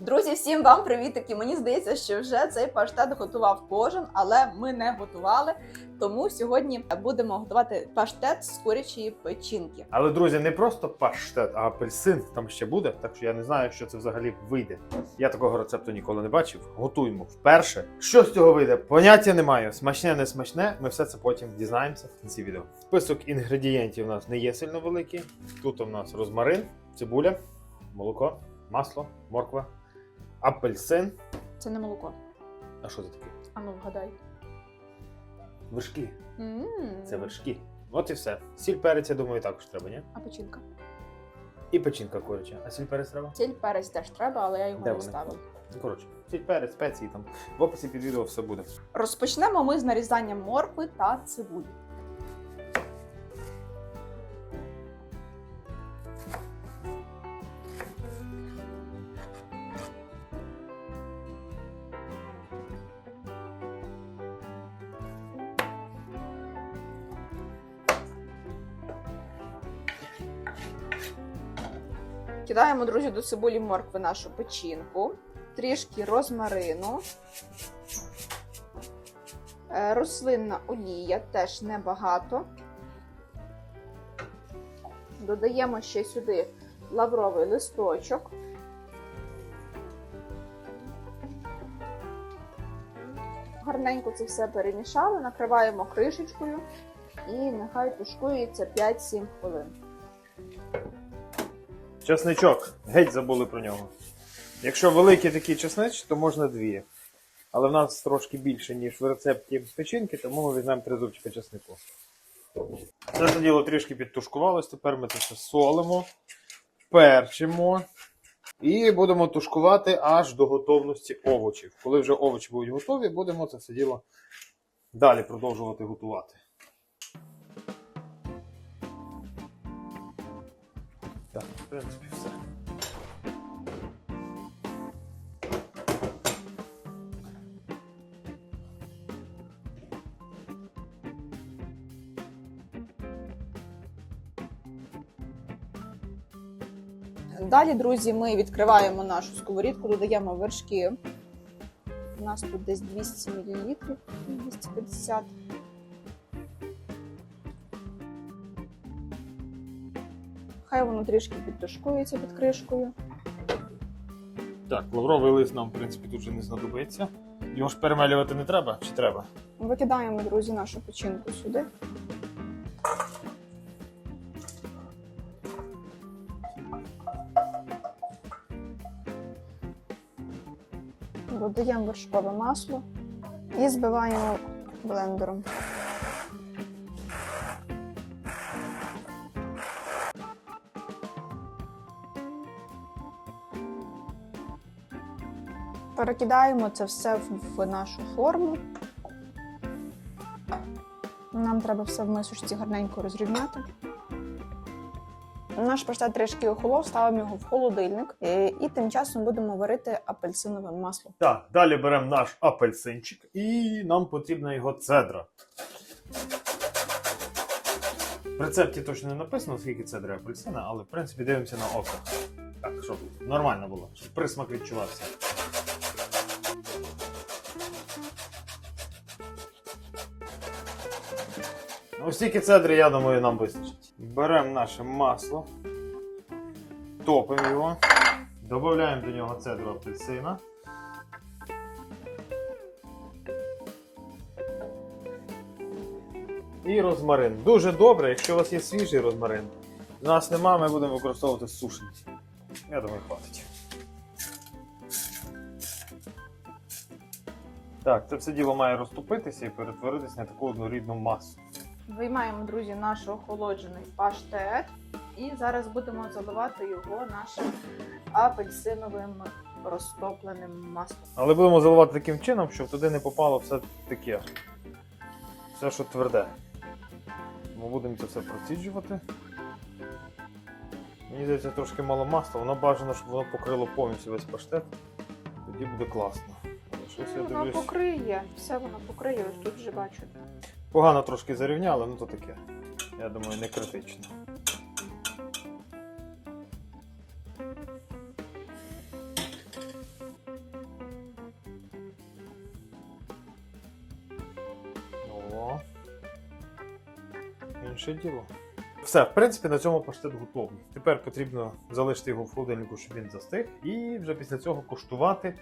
Друзі, всім вам привітики! Мені здається, що вже цей паштет готував кожен, але ми не готували. Тому сьогодні будемо готувати паштет з курячої печінки. Але, друзі, не просто паштет, а апельсин там ще буде, так що я не знаю, що це взагалі вийде. Я такого рецепту ніколи не бачив. Готуємо вперше. Що з цього вийде? Поняття не маю. Смачне, не смачне. Ми все це потім дізнаємося в кінці відео. Список інгредієнтів у нас не є сильно великий. Тут у нас розмарин, цибуля, молоко, масло, морква, апельсин. Це не молоко. А що це таке? А ну вгадай. Вершки. м Це вершки. От і все. Сіль перець, я думаю, також треба, ні? А печінка. І печінка куряча. А сіль перець треба? Сіль перець теж треба, але я його Де не вони? ставила. Коротше, сіль перець, спеції там. В описі під відео все буде. Розпочнемо ми з нарізанням моркви та цибулі. Кидаємо, друзі, до цибулі моркви нашу печінку, трішки розмарину, Е, Рослинна олія теж небагато. Додаємо ще сюди лавровий листочок. Гарненько це все перемішали, накриваємо кришечкою і нехай тушкується 5-7 хвилин. Чесничок. Геть забули про нього. Якщо великий такий чеснич, то можна дві. Але в нас трошки більше, ніж в рецепті печінки, тому ми візьмемо три зубчика чеснику. Це це діло трішки підтушкувалось, тепер ми це все солимо, перчимо і будемо тушкувати аж до готовності овочів. Коли вже овочі будуть готові, будемо це все діло далі продовжувати готувати. В принципі, все. Далі, друзі, ми відкриваємо нашу сковорідку, додаємо вершки. У нас тут десь 200 мл, 250. Хай воно трішки підтушкується під кришкою. Так, лавровий лист нам, в принципі, тут вже не знадобиться. Його ж перемелювати не треба чи треба? Викидаємо, друзі, нашу печінку сюди. Додаємо вершкове масло і збиваємо блендером. Перекидаємо це все в- нашу форму. Нам треба все в мисочці гарненько розрівняти. Наш паштет трішки охолов, ставимо його в холодильник е, і тим часом будемо варити апельсинове масло. Так, далі беремо наш апельсинчик і нам потрібна його цедра. В рецепті точно не написано, скільки цедри апельсина, але в принципі дивимося на око. Так, щоб нормально було, щоб присмак відчувався. Ось стільки цедри, я думаю, нам вистачить. Беремо наше масло, топимо його, додаємо до нього цедру апельсина. І розмарин. Дуже добре, якщо у вас є свіжий розмарин. У нас нема, ми будемо використовувати сушений. Я думаю, хватить. Так, це все діло має розтопитися і перетворитися на таку однорідну масу. Виймаємо, друзі, наш охолоджений паштет і зараз будемо заливати його нашим апельсиновим розтопленим маслом. Але будемо заливати таким чином, щоб туди не попало все таке. Все, що тверде. Ми будемо це все проціджувати. Мені здається, трошки мало масла, воно бажано, щоб воно покрило повністю весь паштет. Тоді буде класно все вона дивлюсь. покриє. Все вона покриє, ось тут вже бачу. Погано трошки зарівняли, ну то таке. Я думаю, не критично. Інше діло. Все, в принципі, на цьому паштет готовий. Тепер потрібно залишити його в холодильнику, щоб він застиг, і вже після цього куштувати,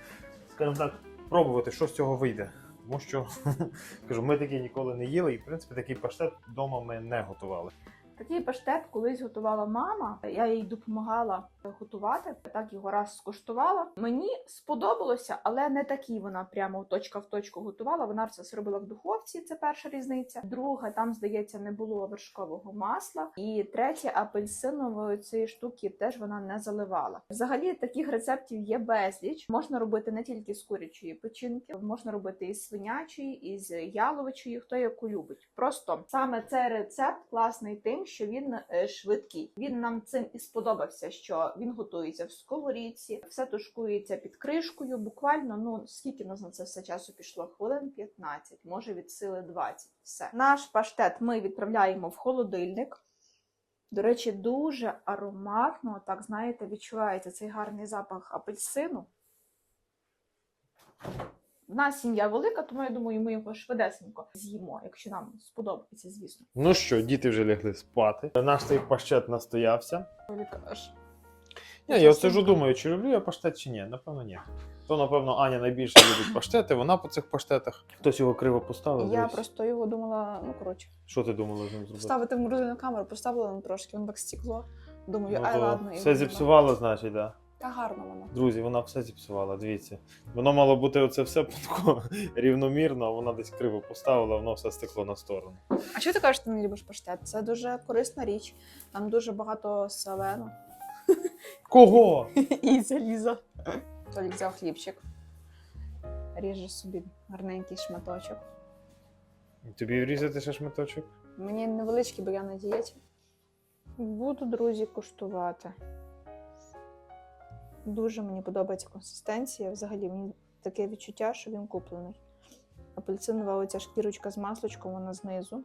скажімо так пробувати, що з цього вийде. Тому що кажу, ми такі ніколи не їли, і в принципі такий паштет вдома ми не готували. Такий паштет колись готувала мама. Я їй допомагала готувати. Так його раз скуштувала. Мені сподобалося, але не такий вона прямо точка в точку готувала. Вона це зробила в духовці. Це перша різниця. Друга, там здається, не було вершкового масла. І третє, апельсинової цієї штуки теж вона не заливала. Взагалі таких рецептів є безліч. Можна робити не тільки з курячої печінки, можна робити із свинячої, із яловичої, хто яку любить. Просто саме цей рецепт класний тим, що він е, швидкий. Він нам цим і сподобався, що він готується в сковорідці, все тушкується під кришкою. Буквально ну скільки нас на це все часу пішло? Хвилин 15, може від сили 20. Все наш паштет ми відправляємо в холодильник. До речі, дуже ароматно, так знаєте, відчувається цей гарний запах апельсину. В нас сім'я велика, тому я думаю, ми його швидесенько з'їмо, якщо нам сподобається, звісно. Ну що, діти вже лягли спати. Наш цей паштет настоявся. Полікаш. Ні, я ж думаю, чи люблю я паштет чи ні. Напевно, ні. То, напевно, Аня найбільше любить паштети, вона по цих паштетах. Хтось його криво поставив. Я просто його думала, ну коротше, Що ти думала з ним зробити? поставити в морозильну камеру, поставила на трошки, воно так стекло. Думаю, Ну, ай ладно. все зіпсувало, значить, да. Та гарно воно. Друзі, вона все зіпсувала, дивіться. Воно мало бути оце все тако рівномірно, а вона десь криво поставила, воно все стекло на сторону. А що ти кажеш, ти не любиш паштет? Це дуже корисна річ. Там дуже багато селену Кого? і заліза. Толік взяв хлібчик. Ріже собі гарненький шматочок. Тобі врізати ще шматочок? Мені невеличкий, бо я на дієті. Буду, друзі, куштувати. Дуже мені подобається консистенція. Взагалі, мені таке відчуття, що він куплений. Апельсинова оця шкірочка з маслочком, вона знизу.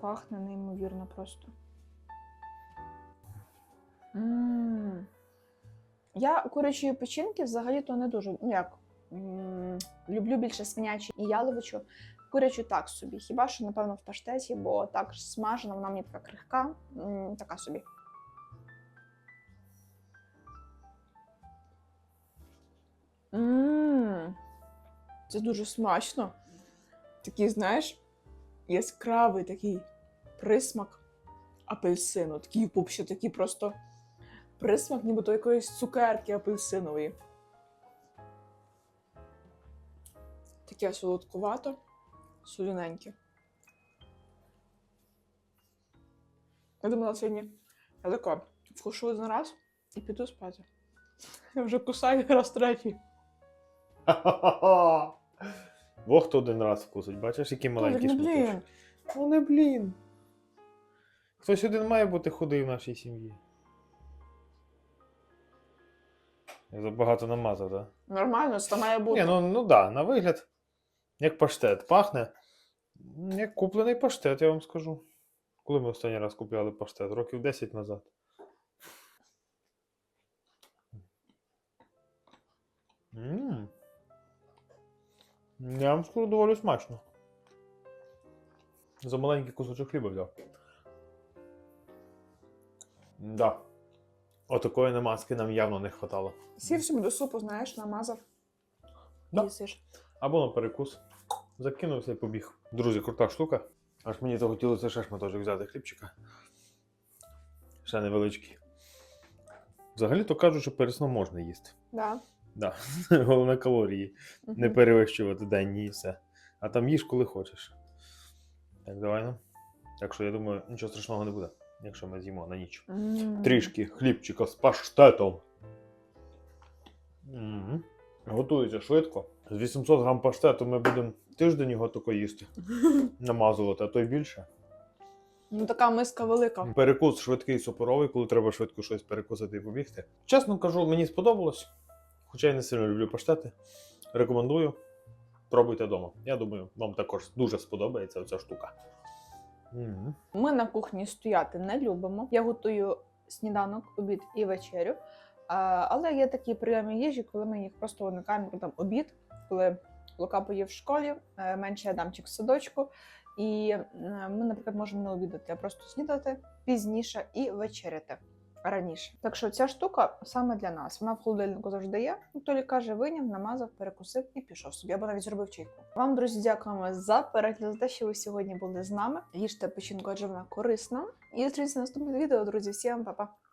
Пахне неймовірно просто. м Я курячої печінки взагалі-то не дуже. Ну як? м, Люблю більше свинячі і яловичу. Курячу так собі. Хіба що, напевно, в паштеті, бо так смажена, вона мені така крихка, м, така собі. Мм, це дуже смачно. Такий, знаєш, яскравий такий присмак апельсину. Такий пупще, такий просто присмак, нібито якоїсь цукерки апельсинової. Таке солодкувато, соліненьке. Я думала сьогодні я тако вкушу один раз і піду спати. Я вже кусаю раз третій. Во хто один раз вкусить, бачиш, який маленький Толік, ну, шматочок. блін. Ну не блін. Хтось один має бути худий в нашій сім'ї. Я забагато намазав, так? Нормально, це має бути. Ні, ну, ну да, на вигляд, як паштет. Пахне. м, Як куплений паштет, я вам скажу. Коли ми останній раз купляли паштет? Років 10 назад. Ммм. Я вам скажу доволі смачно. За маленький кусочок хліба взяв. Да. Отакої намазки нам явно не хватало. Сів собі до супу, знаєш, намазав. Да. Їсиш. Або на перекус. Закинувся і побіг. Друзі, крута штука. Аж мені захотілося ще шматочок взяти хлібчика. Ще невеличкий. Взагалі то кажуть, що перед сном можна їсти. Да. Да. Головне калорії. Не перевищувати денні і все. А там їж, коли хочеш. Так, давай ну. Так що я думаю, нічого страшного не буде, якщо ми з'їмо на ніч. М. Трішки хлібчика з паштетом. Мгм. Готується швидко. З 800 грам паштету ми будемо тиждень його тако їсти, намазувати, а то й більше. Ну така миска велика. Перекус швидкий супоровий, коли треба швидко щось перекусити і побігти. Чесно кажу, мені сподобалось. Хоча я не сильно люблю паштети. Рекомендую. Пробуйте вдома. Я думаю, вам також дуже сподобається ця штука. Ми на кухні стояти не любимо. Я готую сніданок, обід і вечерю. Але є такі прийоми їжі, коли ми їх просто уникаємо там обід, коли Лука поїв в школі, е, менший Адамчик в садочку. І ми, наприклад, можемо не обідати, а просто снідати пізніше і вечеряти раніше. Так що ця штука саме для нас. Вона в холодильнику завжди є. Ну, Толі каже, виняв, намазав, перекусив і пішов собі, або навіть зробив чайку. Вам, друзі, дякуємо за перегляд, за те, що ви сьогодні були з нами. Їжте печінку, адже вона корисна. І зустрінемося в наступних відео, друзі. Всім па-па!